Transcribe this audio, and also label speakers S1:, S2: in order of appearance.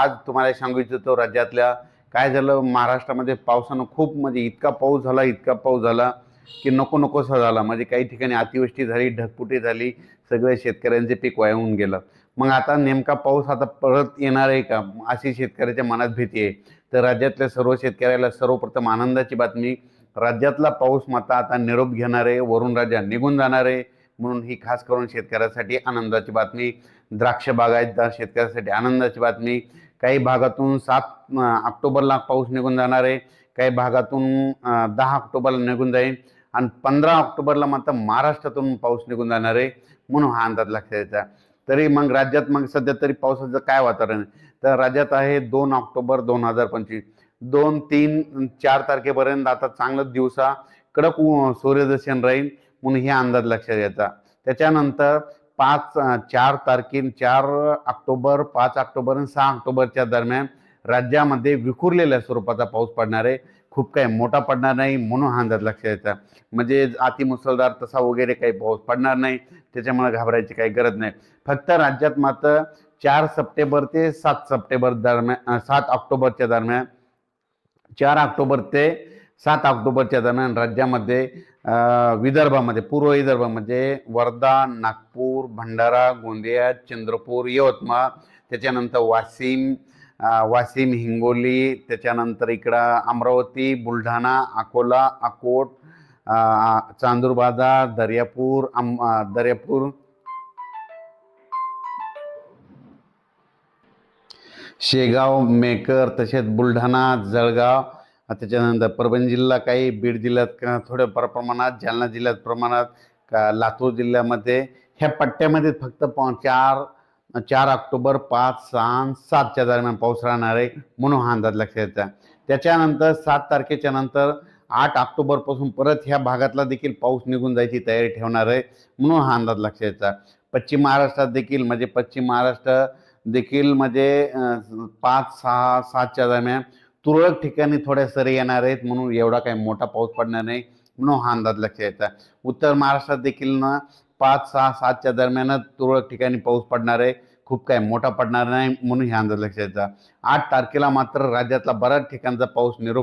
S1: आज तुम्हाला सांगू इच्छितो राज्यातल्या काय झालं महाराष्ट्रामध्ये पावसानं खूप म्हणजे इतका पाऊस झाला इतका पाऊस झाला की नको नकोसा झाला म्हणजे काही ठिकाणी अतिवृष्टी झाली ढगपुटी झाली सगळे शेतकऱ्यांचे पीक वाहून गेलं. मग आता नेमका पाऊस आता परत येणार आहे का? अशी शेतकऱ्याच्या मनात भीती आहे. तर राज्यातल्या सर्व शेतकऱ्याला सर्वप्रथम आनंदाची बातमी राज्यातला पाऊस माता आता निरोप घेणार आहे वरून राजा निघून जाणार आहे म्हणून ही खास करून शेतकऱ्यासाठी आनंदाची बातमी द्राक्ष बागायतदार शेतकऱ्यासाठी आनंदाची बातमी काही भागातून सात ऑक्टोबरला पाऊस निघून जाणार आहे काही भागातून दहा ऑक्टोबरला निघून जाईल आणि पंधरा ऑक्टोबरला मात्र महाराष्ट्रातून पाऊस निघून जाणार आहे म्हणून हा अंदाज लक्षात यायचा तरी मग राज्यात मग सध्या तरी पावसाचं काय वातावरण तर राज्यात आहे दोन ऑक्टोबर दोन हजार पंचवीस. दोन तीन चार तारखेपर्यंत आता चांगलं दिवसा कडक सूर्यदर्शन राहील म्हणून हे अंदाज लक्षात घ्यायचा त्याच्यानंतर पाच चार तारखेन चार ऑक्टोबर पाच ऑक्टोबर आणि सहा ऑक्टोबरच्या दरम्यान राज्यामध्ये विखुरलेल्या स्वरूपाचा पाऊस पडणार आहे. खूप काही मोठा पडणार नाही म्हणून हा अंदाज लक्षात यायचा म्हणजे अति मुसळधार तसा वगैरे काही पाऊस पडणार नाही. त्याच्यामुळे घाबरायची काही गरज नाही. फक्त राज्यात मात्र चार सप्टेंबर ते सात सप्टेंबर दरम्यान सात ऑक्टोबरच्या दरम्यान चार ऑक्टोबर ते सात ऑक्टोबरच्या दरम्यान राज्यामध्ये विदर्भामध्ये पूर्व विदर्भामध्ये वर्धा नागपूर भंडारा गोंदिया चंद्रपूर यवतमाळ त्याच्यानंतर वाशिम वाशिम हिंगोली त्याच्यानंतर इकडं अमरावती बुलढाणा अकोला अकोट चांदूरबाजा दर्यापूर अम अं, दर्यापूर. शेगाव मेकर तसेच बुलढाणा जळगाव त्याच्यानंतर परभणी जिल्हा काही बीड जिल्ह्यात का थोड्या फार प्रमाणात जालना जिल्ह्यात प्रमाणात का लातूर जिल्ह्यामध्ये ह्या पट्ट्यामध्ये फक्त पा चार चार ऑक्टोबर पाच सहा सातच्या दरम्यान पाऊस राहणार आहे म्हणून हा अंदाज लक्षात यायचा त्याच्यानंतर सात तारखेच्या नंतर आठ ऑक्टोबरपासून परत ह्या भागातला देखील पाऊस निघून जायची तयारी ठेवणार आहे म्हणून हा अंदाज लक्षात यायचा पश्चिम महाराष्ट्रात देखील म्हणजे पश्चिम महाराष्ट्र देखील म्हणजे पाच सहा सातच्या दरम्यान तुरळक ठिकाणी थोड्या सरी येणार आहेत म्हणून एवढा काही मोठा पाऊस पडणार नाही म्हणून हा अंदाज लक्षात यायचा उत्तर महाराष्ट्रात देखील ना पाच सहा सातच्या दरम्यानच तुरळक ठिकाणी पाऊस पडणार आहे. खूप काही मोठा पडणार नाही म्हणून हा अंदाज लक्षात यायचा आठ तारखेला मात्र राज्यातला बऱ्याच ठिकाणचा पाऊस निरोप